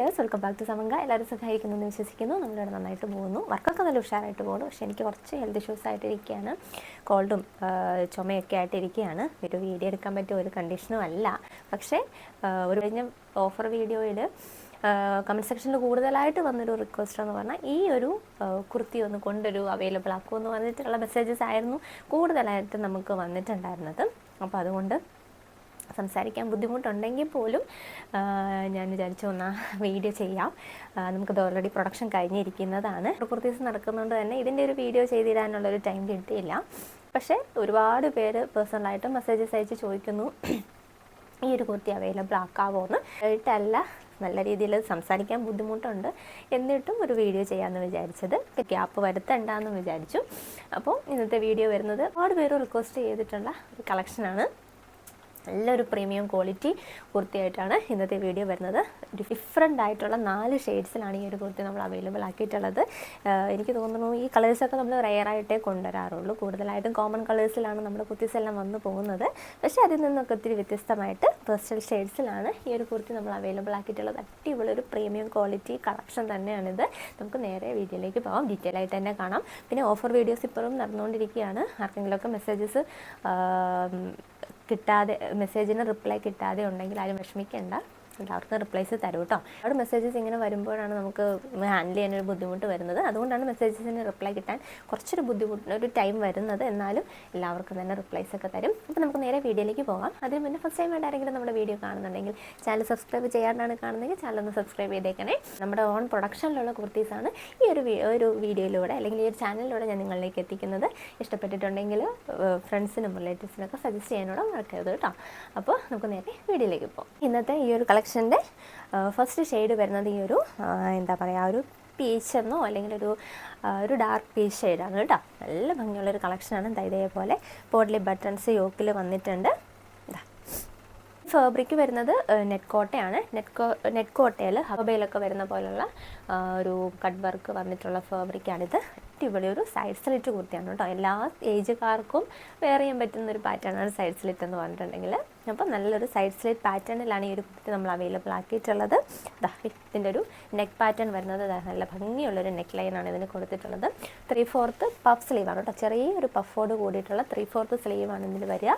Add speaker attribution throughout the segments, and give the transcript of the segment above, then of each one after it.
Speaker 1: Welcome back to സമങ്ക എല്ലാവരും സഹായിക്കുന്നു എന്ന് വിശ്വസിക്കുന്നു. നമ്മളിവിടെ നന്നായിട്ട് പോകുന്നു. വർക്കൊക്കെ നല്ല ഉഷാറായിട്ട് പോകുന്നു. പക്ഷേ എനിക്ക് കുറച്ച് ഹെൽത്ത് ഇഷ്യൂസ് ആയിട്ടിരിക്കുകയാണ്. കോൾഡും ചുമയൊക്കെ ആയിട്ടിരിക്കുകയാണ്. ഒരു വീഡിയോ എടുക്കാൻ പറ്റിയ ഒരു കണ്ടീഷനും അല്ല. പക്ഷേ ഒരു കഴിഞ്ഞ ഓഫർ വീഡിയോയിൽ കമന്റ് സെക്ഷനിൽ കൂടുതലായിട്ട് വന്നൊരു റിക്വസ്റ്റ് എന്ന് പറഞ്ഞാൽ ഈ ഒരു കുർത്തി ഒന്ന് കൊണ്ടൊരു അവൈലബിൾ ആക്കുമെന്ന് പറഞ്ഞിട്ടുള്ള മെസ്സേജസ് ആയിരുന്നു കൂടുതലായിട്ട് നമുക്ക് വന്നിട്ടുണ്ടായിരുന്നത്. അപ്പോൾ അതുകൊണ്ട് സംസാരിക്കാൻ ബുദ്ധിമുട്ടുണ്ടെങ്കിൽ പോലും ഞാൻ വിചാരിച്ചു ഒന്ന് വീഡിയോ ചെയ്യാം. നമുക്കത് ഓൾറെഡി പ്രൊഡക്ഷൻ കഴിഞ്ഞിരിക്കുന്നതാണ്. കുർത്തീസ് നടക്കുന്നതുകൊണ്ട് തന്നെ ഇതിന്റെ ഒരു വീഡിയോ ചെയ്തിടാനുള്ളൊരു ടൈം കിട്ടിയില്ല. പക്ഷേ ഒരുപാട് പേര് പേഴ്സണലായിട്ട് മെസ്സേജസ് അയച്ച് ചോദിക്കുന്നു ഈ ഒരു കുർത്തി അവൈലബിൾ ആക്കാവോ എന്ന്. ആയിട്ടല്ല നല്ല രീതിയിൽ സംസാരിക്കാൻ ബുദ്ധിമുട്ടുണ്ട്. എന്നിട്ടും ഒരു വീഡിയോ ചെയ്യാമെന്ന് വിചാരിച്ചത്. ഗ്യാപ്പ് വരുത്തണ്ടെന്ന് വിചാരിച്ചു. അപ്പോൾ ഇന്നത്തെ വീഡിയോ വരുന്നത് ഒരുപാട് പേര് റിക്വസ്റ്റ് ചെയ്തിട്ടുള്ള ഒരു കളക്ഷനാണ് നല്ലൊരു പ്രീമിയം ക്വാളിറ്റി കുർത്തിയായിട്ടാണ് ഇന്നത്തെ വീഡിയോ വരുന്നത്. ഡിഫറെന്റ് ആയിട്ടുള്ള നാല് ഷെയ്ഡ്സിലാണ് ഈ ഒരു കുർത്തി നമ്മൾ അവൈലബിൾ ആക്കിയിട്ടുള്ളത്. എനിക്ക് തോന്നുന്നു ഈ കളേഴ്സൊക്കെ നമ്മൾ റെയറായിട്ടേ കൊണ്ടുവരാറുള്ളൂ. കൂടുതലായിട്ടും കോമൺ കളേഴ്സിലാണ് നമ്മുടെ കുർത്തീസ് എല്ലാം വന്നു പോകുന്നത്. പക്ഷേ അതിൽ നിന്നൊക്കെ ഒത്തിരി വ്യത്യസ്തമായിട്ട് പേഴ്സണൽ ഷെയ്ഡ്സിലാണ് ഈ ഒരു കുർത്തി നമ്മൾ അവൈലബിൾ ആക്കിയിട്ടുള്ളത്. അടിപൊളി ഒരു പ്രീമിയം ക്വാളിറ്റി കളക്ഷൻ തന്നെയാണിത്. നമുക്ക് നേരെ വീഡിയോയിലേക്ക് പോകാം ഡീറ്റെയിൽ ആയിട്ട് തന്നെ കാണാം. പിന്നെ ഓഫർ വീഡിയോസ് ഇപ്പോഴും നടന്നുകൊണ്ടിരിക്കുകയാണ്. ആർക്കെങ്കിലുമൊക്കെ മെസ്സേജസ് കിട്ടാതെ മെസ്സേജിന് റിപ്ലൈ കിട്ടാതെ ഉണ്ടെങ്കിൽ ആരും വിഷമിക്കേണ്ട. എല്ലാവർക്കും റിപ്ലൈസ് തരും കേട്ടോ അവിടെ മെസ്സേജസ് ഇങ്ങനെ വരുമ്പോഴാണ് നമുക്ക് ഹാൻഡിൽ ചെയ്യാൻ ഒരു ബുദ്ധിമുട്ട് വരുന്നത്. അതുകൊണ്ടാണ് മെസ്സേജസിന് റിപ്ലൈ കിട്ടാൻ കുറച്ചൊരു ബുദ്ധിമുട്ട് ഒരു ടൈം വരുന്നത്. എന്നാലും എല്ലാവർക്കും തന്നെ റിപ്ലൈസ് ഒക്കെ തരും. അപ്പോൾ നമുക്ക് നേരെ വീഡിയോയിലേക്ക് പോകാം. അതിന് മുന്നേ ഫസ്റ്റ് ടൈം ആയിട്ട് ആരെങ്കിലും നമ്മുടെ വീഡിയോ കാണുന്നുണ്ടെങ്കിൽ ചാനൽ സബ്സ്ക്രൈബ് ചെയ്യാണ്ടാണ് കാണുന്നതെങ്കിൽ ചാനൽ ഒന്ന് സബ്സ്ക്രൈബ് ചെയ്തേക്കണേ. നമ്മുടെ ഓൺ പ്രൊഡക്ഷനിലുള്ള കുർത്തീസാണ് ഈ ഒരു ഒരു വീഡിയോയിലൂടെ അല്ലെങ്കിൽ ഈ ഒരു ചാനലിലൂടെ ഞാൻ നിങ്ങളിലേക്ക് എത്തിക്കുന്നത്. ഇഷ്ടപ്പെട്ടിട്ടുണ്ടെങ്കിൽ ഫ്രണ്ട്സിനും റിലേറ്റീവ്സിനൊക്കെ സജസ്റ്റ് ചെയ്യാനോട് മറക്കരുത് കേട്ടോ അപ്പോൾ നമുക്ക് നേരെ വീഡിയോയിലേക്ക് പോകാം. ഇന്നത്തെ ഈ ഒരു കളക്ഷന്റെ ഫസ്റ്റ് ഷെയ്ഡ് വരുന്നത് ഈ ഒരു എന്താ പറയുക ഒരു പീച്ച് എന്നോ അല്ലെങ്കിൽ ഒരു ഒരു ഡാർക്ക് പീച്ച് ഷെയ്ഡാണ് കേട്ടോ. നല്ല ഭംഗിയുള്ളൊരു കളക്ഷനാണ് എന്താ ഇതേപോലെ പോട്ടിലെ ബട്ടൺസ് യോക്കിൽ വന്നിട്ടുണ്ട്. ഫാബ്രിക് വരുന്നത് നെറ്റ് കോട്ടയാണ് നെറ്റ് കോ നെറ്റ് കോട്ടയിൽ ഹബയിലൊക്കെ വരുന്ന പോലുള്ള ഒരു കട്ട് വർക്ക് വന്നിട്ടുള്ള ഫാബ്രിക്കാണിത് അടിപൊളി ഒരു സൈഡ് സ്ലിറ്റ് കുർത്തിയാണ് കേട്ടോ. എല്ലാ ഏജുകാർക്കും വെയർ ചെയ്യാൻ പറ്റുന്ന ഒരു പാറ്റേണാണ് സൈഡ് സ്ലിറ്റ് എന്ന് പറഞ്ഞിട്ടുണ്ടെങ്കിൽ. അപ്പോൾ നല്ലൊരു സൈഡ് സ്ലിറ്റ് പാറ്റേണിലാണ് ഈ ഒരു കുർത്തി നമ്മൾ അവൈലബിൾ ആക്കിയിട്ടുള്ളത്. ഇതിന്റെ ഒരു നെക്ക് പാറ്റേൺ വരുന്നത് നല്ല ഭംഗിയുള്ളൊരു നെക്ക് ലൈനാണ് ഇതിന് കൊടുത്തിട്ടുള്ളത്. ത്രീ ഫോർത്ത് പഫ് സ്ലീവാണ് കേട്ടോ. ചെറിയൊരു പഫോട് കൂടിയിട്ടുള്ള ത്രീ ഫോർത്ത് സ്ലീവാണ് ഇതിൽ വരിക.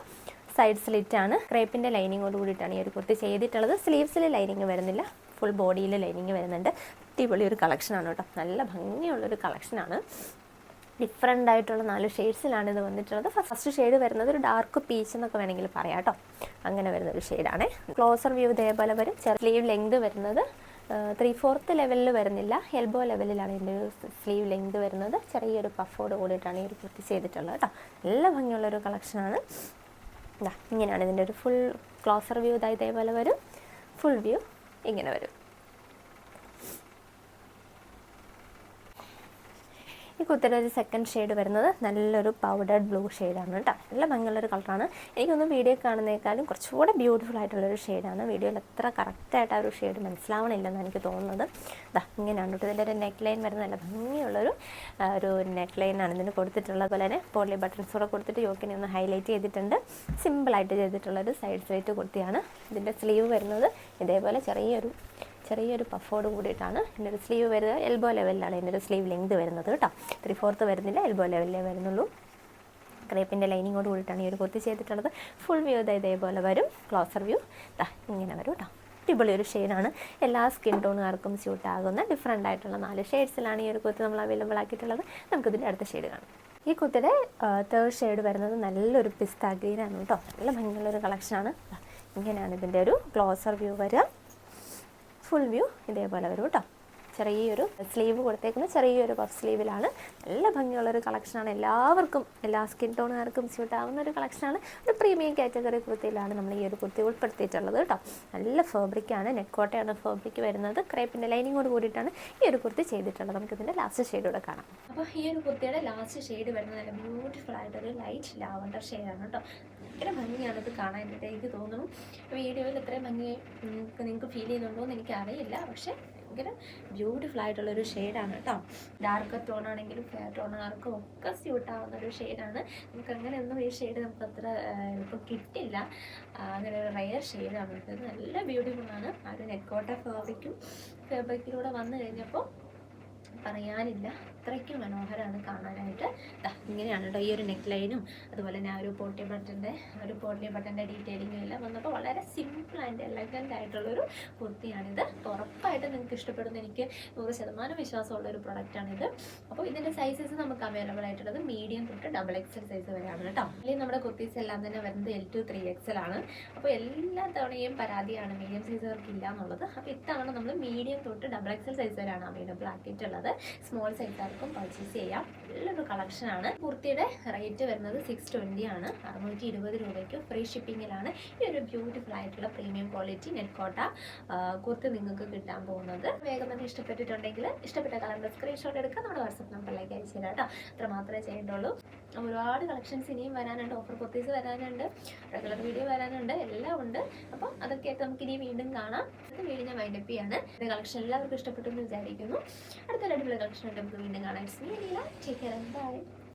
Speaker 1: സൈഡ് സ്ലിറ്റ് ആണ്. ക്രേപ്പിന്റെ ലൈനിങ്ങോട് കൂടിയിട്ടാണ് ഈ ഒരു കുർത്തി ചെയ്തിട്ടുള്ളത്. സ്ലീവ്സിൽ ലൈനിങ് വരുന്നില്ല. ഫുൾ ബോഡിയിൽ ലൈനിങ് വരുന്നുണ്ട്. അടിപൊളി ഒരു കളക്ഷനാണ് കേട്ടോ. നല്ല ഭംഗിയുള്ളൊരു കളക്ഷനാണ് ഡിഫറെന്റ് ആയിട്ടുള്ള നാല് ഷെയ്ഡ്സിലാണ് ഇത് വന്നിട്ടുള്ളത്. ഫസ്റ്റ് ഷെയ്ഡ് വരുന്നത് ഒരു ഡാർക്ക് പീച്ച് എന്നൊക്കെ വേണമെങ്കിൽ പറയാം കേട്ടോ. അങ്ങനെ വരുന്ന ഒരു ഷെയ്ഡാണ് ക്ലോസർ വ്യൂ ഇതേപോലെ വരും. സ്ലീവ് ലെങ്ത് വരുന്നത് ത്രീ ഫോർത്ത് ലെവലിൽ വരുന്നില്ല. എൽബോ ലെവലിലാണ് ഇതിന്റെ ഒരു സ്ലീവ് ലെങ്ത് വരുന്നത്. ചെറിയൊരു പഫോട് കൂടിയിട്ടാണ് ഈ ഒരു കുർത്തി ചെയ്തിട്ടുള്ളത് കേട്ടോ. നല്ല ഭംഗിയുള്ളൊരു കളക്ഷനാണ് ഇങ്ങനെയാണ് ഇതിന്റെ ഒരു ഫുൾ ക്ലോസർ വ്യൂ ഇതാ ഇതേപോലെ വരും. ഫുൾ വ്യൂ ഇങ്ങനെ വരും. ഈ കുത്തിന്റെ സെക്കൻഡ് ഷെയ്ഡ് വരുന്നത് നല്ലൊരു പൗഡർഡ് ബ്ലൂ ഷെയ്ഡാണ് കേട്ടോ. നല്ല ഭംഗിയുള്ളൊരു കളറാണ് എനിക്കൊന്നും വീഡിയോ കാണുന്നതിനേക്കാളും കുറച്ചുകൂടെ ബ്യൂട്ടിഫുൾ ആയിട്ടുള്ളൊരു ഷെയ്ഡാണ് വീഡിയോയിൽ എത്ര കറക്റ്റായിട്ട് ആ ഒരു ഷെയ്ഡ് മനസ്സിലാവണില്ലെന്ന് എനിക്ക് തോന്നുന്നത്. ഇതാ ഇങ്ങനെയാണ് കേട്ടോ. ഇതിന്റെ ഒരു നെക്ക് ലൈൻ വരുന്നത്. നല്ല ഭംഗിയുള്ളൊരു ഒരു നെക്ക് ലൈനാണ് ഇതിന് കൊടുത്തിട്ടുള്ളത്. പോലെ തന്നെ പോളി ബട്ടൺസ് കൂടെ കൊടുത്തിട്ട് യോക്കിനെ ഒന്ന് ഹൈലൈറ്റ് ചെയ്തിട്ടുണ്ട്. സിമ്പിളായിട്ട് ചെയ്തിട്ടുള്ളൊരു സൈഡ് സ്ലൈറ്റ് കുർത്തിയാണ് ഇതിന്റെ സ്ലീവ് വരുന്നത്. ഇതേപോലെ ചെറിയൊരു ചെറിയൊരു പഫോട് കൂടിയിട്ടാണ് ഇതിന്റെ ഒരു സ്ലീവ് വരുന്നത്. എൽബോ ലെവലിലാണ് ഇതിന്റെ ഒരു സ്ലീവ് ലെങ്ത് വരുന്നത് കേട്ടോ. ത്രീ ഫോർത്ത് വരുന്നില്ല എൽബോ ലെവലിലേ വരുന്നുള്ളൂ. ക്രേപ്പിന്റെ ലൈനിങ്ങോട് കൂടിയിട്ടാണ് ഈ ഒരു കുർത്തി ചെയ്തിട്ടുള്ളത്. ഫുൾ വ്യൂ ഇതാ ഇതേപോലെ വരും. ക്ലോസർ വ്യൂ ദാ ഇങ്ങനെ വരും കേട്ടോ. അടിപൊളി ഒരു ഷെയ്ഡാണ് എല്ലാ സ്കിൻ ടോണുകാർക്കും സ്യൂട്ട് ആകുന്ന ഡിഫറെന്റ് ആയിട്ടുള്ള നാല് ഷെയ്ഡ്സിലാണ് ഈ ഒരു കുർത്തി നമ്മൾ അവൈലബിൾ ആക്കിയിട്ടുള്ളത്. നമുക്കിതിന്റെ അടുത്ത ഷെയ്ഡ് കാണാം. ഈ കുത്തിയുടെ തേർഡ് ഷെയ്ഡ് വരുന്നത് നല്ലൊരു പിസ്ത ഗ്രീനാണ് കേട്ടോ. നല്ല ഭംഗിയുള്ളൊരു കളക്ഷനാണ് ഇങ്ങനെയാണ് ഇതിന്റെ ഒരു ക്ലോസർ വ്യൂ വരിക. ഫുൾ വ്യൂ ഇതേപോലെ വരും കേട്ടോ. ചെറിയൊരു സ്ലീവ് കൊടുത്തേക്കുന്ന. ചെറിയൊരു പഫ് സ്ലീവിലാണ് നല്ല ഭംഗിയുള്ളൊരു കളക്ഷനാണ് എല്ലാവർക്കും എല്ലാ സ്കിൻ ടോണുകാർക്കും സ്യൂട്ട് ആവുന്ന ഒരു കളക്ഷനാണ് ഒരു പ്രീമിയം കാറ്റഗറി കുർത്തിയിലാണ് നമ്മൾ ഈ ഒരു കുർത്തി ഉൾപ്പെടുത്തിയിട്ടുള്ളത് കേട്ടോ. നല്ല ഫാബ്രിക്കാണ് നെക്കോട്ടയാണ് ഫാബ്രിക് വരുന്നത്. ക്രേപ്പിന്റെ ലൈനിങ്ങോട് കൂടിയിട്ടാണ് ഈ ഒരു കുർത്തി ചെയ്തിട്ടുള്ളത്. നമുക്കിതിന്റെ ലാസ്റ്റ് ഷെയ്ഡ് കൂടെ കാണാം. അപ്പോൾ ഈ ഒരു കുർത്തിയുടെ ലാസ്റ്റ് ഷെയ്ഡ് വരുന്നത് നല്ല ബ്യൂട്ടിഫുൾ ആയിട്ടൊരു ലൈറ്റ് ലാവണ്ടർ ഷെയ്ഡാണ് കേട്ടോ. ഭയങ്കര ഭംഗിയാണ് ഇത് കാണാനായിട്ട് എനിക്ക് തോന്നുന്നു വീഡിയോയിൽ ഇത്രയും ഭംഗി നിങ്ങൾക്ക് ഫീൽ ചെയ്യുന്നുണ്ടോ എന്ന് എനിക്ക് അറിയില്ല പക്ഷേ ഭയങ്കര ബ്യൂട്ടിഫുൾ ആയിട്ടുള്ള ഒരു ഷെയ്ഡാണ് കേട്ടോ. ഡാർക്ക് ടോൺ ആണെങ്കിലും ഫെയർ ടോണുകാർക്കും ഒക്കെ സ്യൂട്ട് ആവുന്ന ഒരു ഷെയ്ഡാണ് നമുക്ക് അങ്ങനെയൊന്നും ഈ ഷെയ്ഡ് നമുക്ക് അത്ര ഇപ്പോൾ കിട്ടില്ല. അങ്ങനെ ഒരു റയർ ഷെയ്ഡാണ് ഇത്. നല്ല ബ്യൂട്ടിഫുൾ ആണ്. ആ ഒരു നെക്കോട്ട ഫാബ്രിക്കും ഫാബ്രിക്കിലൂടെ വന്നു കഴിഞ്ഞപ്പോൾ പറയാനില്ല. അത്രയ്ക്കും മനോഹരമാണ് കാണാനായിട്ട്. ഇങ്ങനെയാണ് കേട്ടോ ഈ ഒരു നെക്ക് ലൈനും അതുപോലെ തന്നെ ആ ഒരു പോട്ടി ബട്ടന്റെ ഒരു പോട്ടി ബട്ടന്റെ ഡീറ്റെയിലിങ്ങും എല്ലാം വന്നപ്പോൾ വളരെ സിമ്പിൾ ആൻഡ് എലഗന്റ് ആയിട്ടുള്ളൊരു കുർത്തിയാണിത് ഉറപ്പായിട്ട് നിങ്ങൾക്ക് ഇഷ്ടപ്പെടുന്ന എനിക്ക് നൂറ് ശതമാനം വിശ്വാസമുള്ള ഒരു പ്രൊഡക്റ്റാണിത് അപ്പോൾ ഇതിന്റെ സൈസസ് നമുക്ക് അവൈലബിൾ ആയിട്ടുള്ളത് മീഡിയം തൊട്ട് ഡബിൾ എക്സൽ സൈസ് വരെയാണ് കേട്ടോ അല്ലെങ്കിൽ നമ്മുടെ കുർത്തീസ് എല്ലാം തന്നെ വരുന്നത് എൽ ടു ത്രീ എക്സൽ ആണ്. അപ്പോൾ എല്ലാ തവണയും പരാതിയാണ് മീഡിയം സൈസുകാർക്ക് ഇല്ല എന്നുള്ളത് അപ്പോൾ ഇത്തവണ നമ്മൾ മീഡിയം തൊട്ട് ഡബിൾ എക്സൽ സൈസ് വരെയാണ് അവൈലബിൾ ആക്കിയിട്ടുള്ളത്. സ്മോൾ സൈസുകാർക്കും പർച്ചേസ് ചെയ്യാം. നല്ലൊരു കളക്ഷനാണ് കുർത്തിയുടെ റേറ്റ് വരുന്നത് സിക്സ് ട്വന്റി ആണ്. അറുന്നൂറ്റി ഇരുപത് രൂപയ്ക്ക് ഫ്രീ ഷിപ്പിങ്ങിലാണ് ഈ ഒരു ബ്യൂട്ടിഫുൾ ആയിട്ടുള്ള പ്രീമിയം ക്വാളിറ്റി നെറ്റ്കോട്ട കുർത്തി നിങ്ങൾക്ക് കിട്ടാൻ പോകുന്നത്. വേഗം തന്നെ ഇഷ്ടപ്പെട്ടിട്ടുണ്ടെങ്കിൽ ഇഷ്ടപ്പെട്ട കളറിന്റെ സ്ക്രീൻഷോട്ട് എടുക്കുക. നമ്മുടെ വാട്സപ്പ് നമ്പറിലേക്ക് അയച്ചു തരാം കേട്ടോ. അത്ര മാത്രമേ ചെയ്യേണ്ടുള്ളൂ. ഒരുപാട് കളക്ഷൻസ് ഇനിയും വരാനുണ്ട്. ഓഫർ കുർത്തീസ് വരാനുണ്ട്. റെഗുലർ വീഡിയോ വരാനുണ്ട്. എല്ലാം ഉണ്ട്. അപ്പോൾ അതൊക്കെ ആയിട്ട് നമുക്ക് ഇനി വീണ്ടും കാണാം. വീഡിയോ ഞാൻ വൈൻഡപ്പ് കളക്ഷൻ എല്ലാവർക്കും ഇഷ്ടപ്പെട്ടു എന്ന് വിചാരിക്കുന്നു. അടുത്ത അടിപൊളി കളക്ഷൻ നമുക്ക് വീണ്ടും on. I just really liked it. Bye.